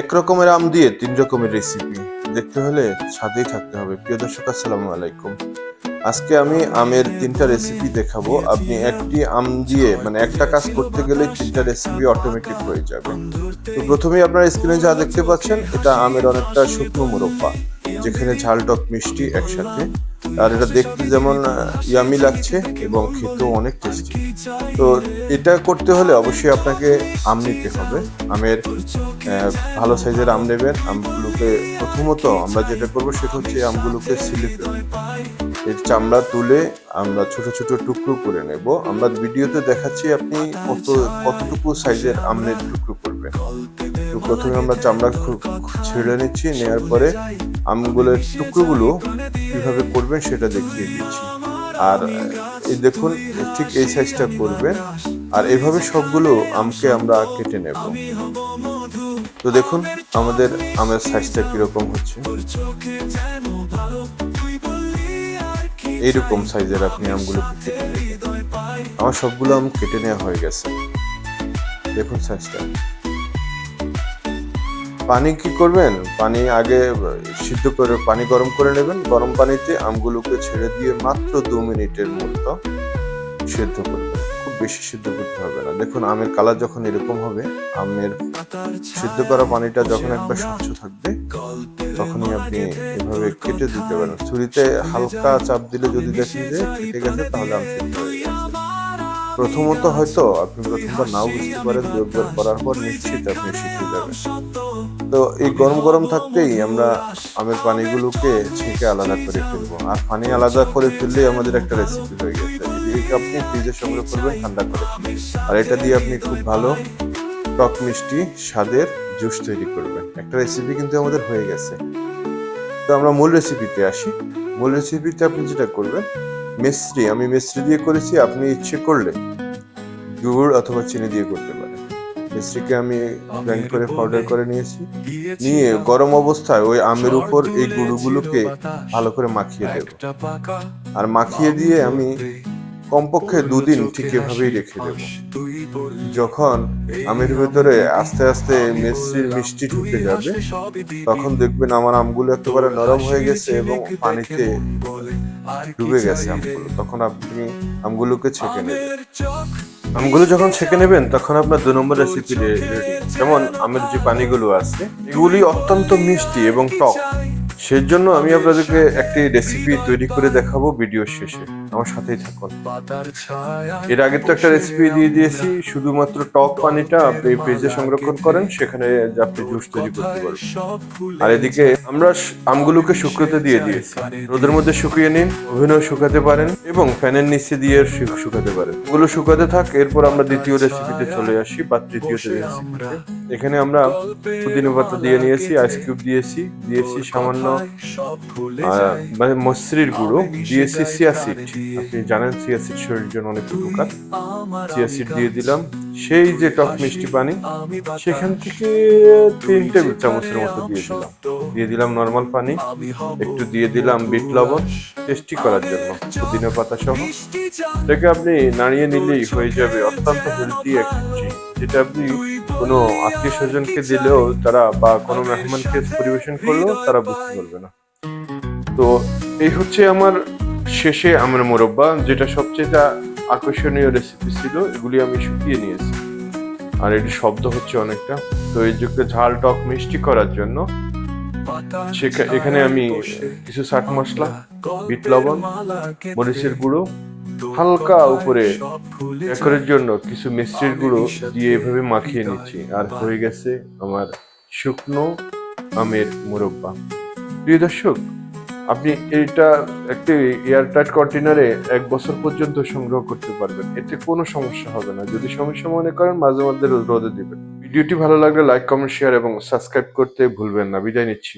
এক রকমের আম দিয়ে তিন রকমের রেসিপি দেখতে হলে সাথেই থাকতে হবে। প্রিয় দর্শক, আসসালামু আলাইকুম। আজকে আমি আমের তিনটা রেসিপি দেখাবো। আপনি একটি আম দিয়ে মানে একটা কাজ করতে গেলে তিনটা রেসিপি অটোমেটিক হয়ে যাবে। তো প্রথমেই আপনারা স্ক্রিনে যা দেখতে পাচ্ছেন, এটা আমের অনেকটা শুকনো মুরব্বা, যেখানে ঝাল টক মিষ্টি একসাথে আর এটা দেখতে যেমন ইয়ামি লাগছে এবং খেতেও অনেক টেস্টি তো এটা করতে হলে অবশ্যই আপনাকে আম নিতে হবে। আমের ভালো সাইজের আম নেবেন। আমগুলোকে প্রথমত আমরা যেটা করব সেটা হচ্ছে আমগুলোকে সিলে এর চামড়া তুলে আমরা ছোট ছোট টুকরো করে নেব। আমরা ভিডিওতে দেখাচ্ছি আপনি কত, কতটুকু সাইজের আমের টুকরো করবেন। তো প্রথমে আমরা চামড়া ছেড়ে নিচ্ছি নেওয়ার পরে আমগুলোর টুকরোগুলো কীভাবে করবেন সেটা দেখিয়ে দিচ্ছি। আর, এই দেখুন, ঠিক এই সাইজটা করবেন। আর এভাবে সবগুলো আমকে আমরা কেটে নেব। তো দেখুন, আমাদের আমের সাইজটা কীরকম হচ্ছে। এইরকম সাইজের আপনি আমগুলো আমার সবগুলো আম কেটে নেওয়া হয়ে গেছে। দেখুন সাইজটা পানি কি করবেন? পানি আগে সিদ্ধ করে, পানি গরম করে নেবেন। গরম পানিতে আমগুলোকে ছেড়ে দিয়ে মাত্র দু মিনিটের মতো সিদ্ধ করবেন। খুব বেশি সিদ্ধ করতে হবে না। দেখুন, আমের কালার যখন এরকম হবে, আমের সিদ্ধ করা পানিটা যখন একবার স্বচ্ছ থাকবে, তখনই আপনি এভাবে কেটে দিতে পারেন। ছুরিতে হালকা চাপ দিলে যদি দেখেন যে কেটে গেছে, তাহলে আম প্রথমত হয়তো আপনি প্রথমবার নাও বুঝতে পারেন দু একবার করার পর নিশ্চিত আপনি শিখে যাবেন। তো এই গরম গরম থাকতেই আমরা আমের পানিগুলোকে ছেঁকে আলাদা করে ফেলব। আর পানি আলাদা করে ফেললে আমাদের একটা রেসিপি হয়ে গেছে। আপনি ফ্রিজে সংগ্রহ করবেন, ঠান্ডা করে। আর এটা দিয়ে আপনি খুব ভালো টক মিষ্টি, স্বাদের জুস তৈরি করবেন। একটা রেসিপি কিন্তু আমাদের হয়ে গেছে। তো আমরা মূল রেসিপিতে আসি। মূল রেসিপিতে আপনি যেটা করবেন, মিশ্রি, আমি মিশ্রি দিয়ে করেছি, আপনি ইচ্ছে করলে গুড় অথবা চিনি দিয়ে করতে পারেন। মিশ্রিকে আমি গ্রাইন্ড করে পাউডার করে নিয়েছি। নিয়ে গরম অবস্থায় ওই আমের উপর এই গুঁড়োগুলোকে ভালো করে মাখিয়ে দেব। আর মাখিয়ে দিয়ে আমি কমপক্ষে দুদিন ঠিক এভাবেই রেখে দেব। যখন আমের ভেতরে আস্তে আস্তে মিষ্টির মিষ্টি ঢুকে যাবে তখন দেখবেন আমার আমগুলো একেবারে নরম হয়ে গেছে এবং পানিতে ডুবে গেছে আমগুলো। তখন আপনি আমগুলোকে ছেঁকে নেবেন। আমগুলো যখন ছেঁকে নেবেন, তখন আপনার দু নম্বর রেসিপি রেডি যেমন আমের যে পানিগুলো আছে, এগুলি অত্যন্ত মিষ্টি এবং টক। সেই জন্য আমি আপনাদেরকে একটি রেসিপি তৈরি করে দেখাবো ভিডিও শেষে। আমার সাথেই থাকুন। এর আগে তো একটা রেসিপি দিয়ে দিয়েছি, শুধুমাত্র টক পানিটা আপনি ফ্রিজে সংরক্ষণ করেন, সেখানে আপনি জুস তৈরি করতে পারবেন। আর এদিকে আমরা আমগুলোকে শুকোতে দিয়ে দিয়েছি। রোদের মধ্যে শুকিয়ে নিন, ওভেনেও শুকাতে পারেন এবং ফ্যানের নিচে দিয়ে শুকাতে পারেন। ওগুলো শুকাতে থাক, এরপর আমরা দ্বিতীয় রেসিপিতে চলে আসি বা তৃতীয় রেসিপিতে এখানে আমরা পুদিনা পাতা দিয়ে নিয়েছি আইস কিউব দিয়েছি দিয়েছি সামান্য মানে মসৃর গুঁড়ো, দিয়েছি সিয়াসিড আপনি জানেন সিয়াসিড শরীরের জন্য অনেক উপকার। সিয়াসিড দিয়ে দিলাম। সেই যে টক মিষ্টি পানি, সেখান থেকে তিন টেবিল চামচের মতো দিয়ে দিলাম। দিয়ে দিলাম নর্মাল পানি। একটু দিয়ে দিলাম বিট লবণ। টেস্টি করার জন্য পুদিনা পাতা সহ। এটাকে আপনি নাড়িয়ে নিলেই হয়ে যাবে অত্যন্ত হেলদি একটি যেটা আপনি কোনো আত্মীয় স্বজনকে দিলেও তারা বা কোনো মেহমানকে পরিবেশন করলেও তারা বুঝতে পারবে না। তো এই হচ্ছে আমার শেষে আমার মোরব্বা, যেটা সবচেয়ে আকর্ষণীয় রেসিপি ছিল, এগুলি আমি শুকিয়ে নিয়েছি। আর এটি শব্দ হচ্ছে অনেকটা। তো এই যুগে ঝাল টক মিষ্টি করার জন্য এখানে আমি কিছু চাট মশলা, বিট লবণ, মরিচের গুঁড়ো হালকা উপরে ডেকোরের জন্য কিছু মিষ্টির গুঁড়ো দিয়ে এভাবে মাখিয়ে নিচ্ছি। আর হয়ে গেছে আমার শুকনো আমের মোরব্বা। প্রিয় দর্শক, আপনি এটা একটি এয়ারটাইট কন্টেনারে এক বছর পর্যন্ত সংগ্রহ করতে পারবেন। এতে কোনো সমস্যা হবে না। যদি সমস্যা মনে করেন, মাঝে মধ্যে রোদে দিবেন। ভিডিওটি ভালো লাগলে লাইক, কমেন্ট, শেয়ার এবং সাবস্ক্রাইব করতে ভুলবেন না। বিদায় নিচ্ছি।